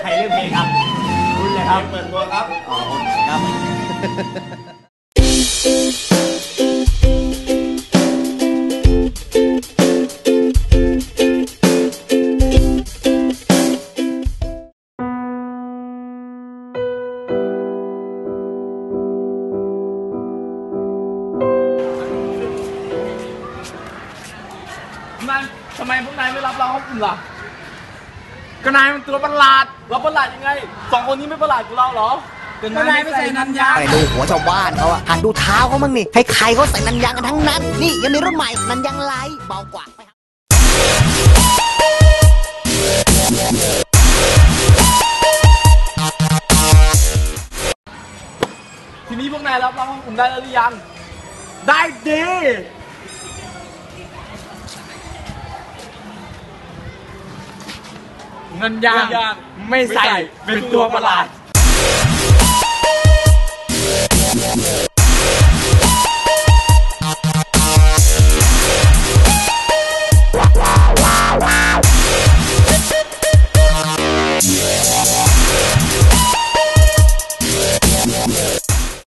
ใครเลือกเพลงครับคุณเลยครับเปิดตัวครับอ๋อครับทำไมพวกนายไม่รับเราเข้ากลุ่มล่ะ ก็นายมันตัวประหลาดเราประหลาดยังไงสองคนนี้ไม่ประหลาดกูเราเหรอก็นายไม่ใส่นันยางไปดูหัวชาวบ้านเขาอะหันดูเท้าเขามั่งนี่ใครๆเขาใส่นันยางกันทั้งนั้น นี่ยังมีรุ่นใหม่นันยางไลท์เบากว่าไปหาทีนี้พวกนายรับเราเข้ากลุ่มได้แล้วหรือยัง ได้ดี นันยางไม่ใส่เป็นตัวประหลาด